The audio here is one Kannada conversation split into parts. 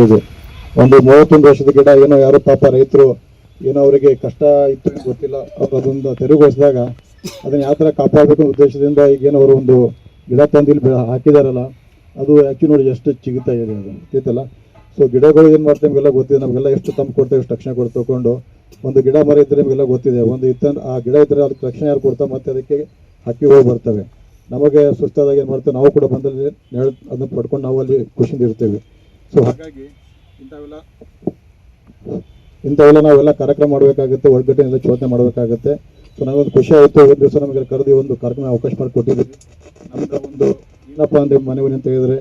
ಇದು ಒಂದು ಮೂವತ್ತೊಂದು ವರ್ಷದ ಗಿಡ ಏನೋ ಯಾರು ಪಾಪ ರೈತರು ಏನೋ ಅವರಿಗೆ ಕಷ್ಟ ಇತ್ತು ಗೊತ್ತಿಲ್ಲ. ಅವ್ರು ಅದೊಂದು ತೆರವುಗೊಳಿಸಿದಾಗ ಅದನ್ನ ಯಾವ ಥರ ಕಾಪಾಡಬೇಕು ಉದ್ದೇಶದಿಂದ ಈಗೇನೋ ಅವರು ಒಂದು ಗಿಡ ತಂದು ಇಲ್ಲಿ ಹಾಕಿದಾರಲ್ಲ, ಅದು ಆ್ಯಕ್ಚುಲಿ ನೋಡಿ ಎಷ್ಟು ಚಿಗುತ್ತಾ ಇದೆ ಅದು. ಗೊತ್ತೈತಲ್ಲ ಸೊ ಗಿಡಗಳು ಏನು ಮಾಡ್ತೇವೆ ನಮಗೆಲ್ಲ ಗೊತ್ತಿದೆ. ನಮಗೆಲ್ಲ ಎಷ್ಟು ತಂಪು ಕೊಡ್ತೇವೆ, ಎಷ್ಟು ರಕ್ಷಣೆ ಕೊಟ್ಟು ತಗೊಂಡು. ಒಂದು ಗಿಡ ಮರ ಇದ್ದರೆ ನಮಗೆಲ್ಲ ಗೊತ್ತಿದೆ. ಒಂದು ಇತ್ತ ಆ ಗಿಡ ಇದ್ದರೆ ಅದಕ್ಕೆ ರಕ್ಷಣೆ ಯಾರು ಕೊಡ್ತಾ ಮತ್ತೆ ಅದಕ್ಕೆ ಹಕ್ಕಿಗಳು ಬರ್ತವೆ. ನಮಗೆ ಸುಸ್ತಾದಾಗ ಏನು ಮಾಡ್ತೇವೆ? ನಾವು ಕೂಡ ಬಂದಲ್ಲಿ ಅದನ್ನ ಪಡ್ಕೊಂಡು ನಾವು ಅಲ್ಲಿ ಖುಷಿಯಿಂದ ಇರ್ತೇವೆ. ಸೊ ಹಾಗಾಗಿ ಇಂಥವೆಲ್ಲ ಇಂಥವೆಲ್ಲ ನಾವೆಲ್ಲ ಕಾರ್ಯಕ್ರಮ ಮಾಡಬೇಕಾಗುತ್ತೆ ಒಗ್ಗಟ್ಟಿನೆಲ್ಲ ಚೋದನೆ ಮಾಡಬೇಕಾಗುತ್ತೆ. ಸೊ ನಮಗೊಂದು ಖುಷಿ ಆಯಿತು. ಒಂದು ದಿವಸ ನಮಗೆ ಕರೆದು ಒಂದು ಕಾರ್ಯಕ್ರಮ ಅವಕಾಶ ಮಾಡಿಕೊಟ್ಟಿದ್ದೀವಿ ನಮ್ಮ ಒಂದು, ಏನಪ್ಪ ಅಂದರೆ ಮನವಿ ಅಂತ ಹೇಳಿದ್ರೆ,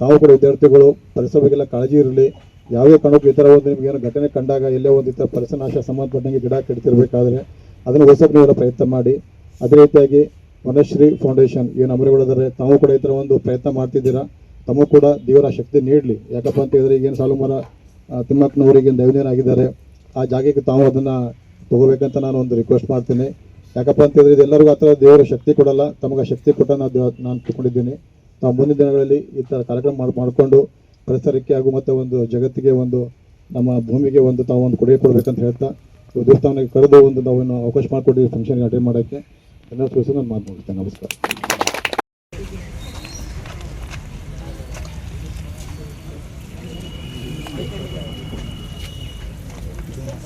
ತಾವು ಕೂಡ ವಿದ್ಯಾರ್ಥಿಗಳು ಪರಿಸರ ಕಾಳಜಿ ಇರಲಿ. ಯಾವುದೇ ಕಾರಣಕ್ಕೂ ಈ ಥರ ಒಂದು ನಿಮ್ಗೆ ಏನೋ ಘಟನೆ ಕಂಡಾಗ, ಎಲ್ಲೇ ಒಂದು ಈ ಥರ ಪರಿಸರ ನಾಶ ಸಂಬಂಧಪಟ್ಟಂಗೆ ಗಿಡ ಕೆಡ್ತಿರ್ಬೇಕಾದ್ರೆ, ಅದನ್ನು ಪ್ರಯತ್ನ ಮಾಡಿ. ಅದೇ ರೀತಿಯಾಗಿ ವನಶ್ರೀ ಫೌಂಡೇಶನ್ ಏನು ಅಮರಗೊಳ್ಳದಾರೆ ತಾವು ಕೂಡ ಈ ಥರ ಒಂದು ಪ್ರಯತ್ನ ಮಾಡ್ತಿದ್ದೀರಾ. ತಮಗೂ ಕೂಡ ದೇವರ ಶಕ್ತಿ ನೀಡಲಿ. ಯಾಕಪ್ಪ ಅಂತ ಹೇಳಿದ್ರೆ ಈಗೇನು ಸಾಲು ಮರ ಆ, ತಿಮ್ಮಕ್ಕನವರಿಗೆ ದೈವನೇನಾಗಿದ್ದಾರೆ ಆ ಜಾಗಕ್ಕೆ ತಾವು ಅದನ್ನು ತಗೋಬೇಕಂತ ನಾನು ಒಂದು ರಿಕ್ವೆಸ್ಟ್ ಮಾಡ್ತೀನಿ. ಯಾಕಪ್ಪ ಅಂತ ಹೇಳಿದ್ರೆ ಇದೆಲ್ಲರಿಗೂ ಆ ಥರ ದೇವರ ಶಕ್ತಿ ಕೊಡಲ್ಲ. ತಮಗೆ ಶಕ್ತಿ ಕೊಟ್ಟ ನಾನು ದೇವ- ನಾನು ತಿಳ್ಕೊಂಡಿದ್ದೀನಿ. ತಾವು ಮುಂದಿನ ದಿನಗಳಲ್ಲಿ ಈ ಥರ ಕಾರ್ಯಕ್ರಮ ಮಾಡಿ ಮಾಡಿಕೊಂಡು ಪರಿಸರಕ್ಕೆ ಹಾಗೂ ಮತ್ತು ಒಂದು ಜಗತ್ತಿಗೆ ಒಂದು ನಮ್ಮ ಭೂಮಿಗೆ ಒಂದು ತಾವು ಒಂದು ಕೊಡುಗೆ ಕೊಡಬೇಕಂತ ಹೇಳ್ತಾ ದೇವಸ್ಥಾನಕ್ಕೆ ಕರೆದು ಒಂದು ನಾವೇನು ಅವಕಾಶ ಮಾಡಿಕೊಟ್ಟಿದ್ದೀವಿ ಫಂಕ್ಷನ್ಗೆ ಅಟೆಂಡ್ ಮಾಡೋಕ್ಕೆ. ಎಲ್ಲರೂ ತೋರಿಸಿ ನಾನು ಮಾತು ನಮಸ್ಕಾರ.